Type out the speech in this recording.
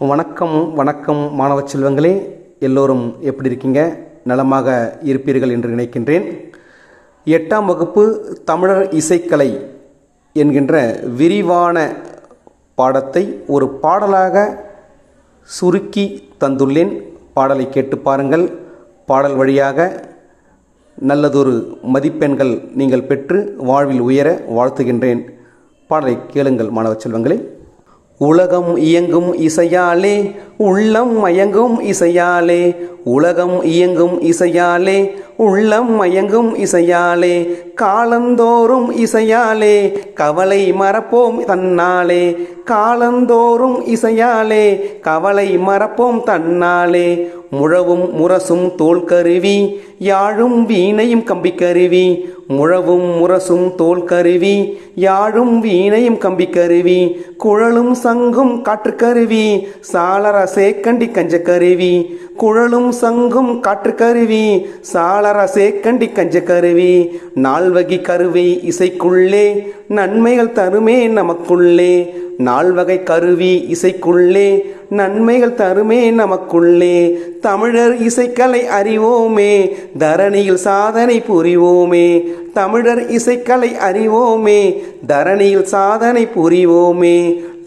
வணக்கம் வணக்கம் மாணவ செல்வங்களே எல்லோரும் எப்படி இருக்கீங்க? நலமாக இருப்பீர்கள் என்று நினைக்கின்றேன். எட்டாம் வகுப்பு தமிழர் இசைக்கலை என்கின்ற விரிவான பாடத்தை ஒரு பாடலாக சுருக்கி தந்துள்ளேன். பாடலை கேட்டு பாருங்கள். பாடல் வழியாக நல்லதொரு மதிப்பெண்கள் நீங்கள் பெற்று வாழ்வில் உயர வாழ்த்துகின்றேன். பாடலை கேளுங்கள் மாணவ செல்வங்களே. உலகம் இயங்கும் இசையாலே உள்ளம் மயங்கும் இசையாலே உலகம் இயங்கும் இசையாலே உள்ளம் மயங்கும் இசையாலே காலந்தோறும் இசையாலே கவலை மறப்போம் தன்னாலே காலந்தோறும் இசையாலே கவலை மறப்போம் தன்னாலே முழவும் முரசும் தோல் கருவி யாழும் வீணையும் கம்பிக்கருவி முழவும் முரசும் தோல் கருவி யாழும் வீணையும் கம்பிக்கருவி குழலும் சங்கும் காற்று கருவி சாளர சேக்கண்டி கருவி குழலும் சங்கும் காற்றுக்கருவி சாளர சேக்கண்டி கருவி நால்வகி கருவி இசைக்குள்ளே நன்மைகள் தருமே நமக்குள்ளே நால்வகை கருவி இசைக்குள்ளே நன்மைகள் தருமே நமக்குள்ளே தமிழர் இசைக்கலை அறிவோமே தரணியில் சாதனை புரிவோமே தமிழர் இசைக்கலை அறிவோமே தரணியில் சாதனை புரிவோமே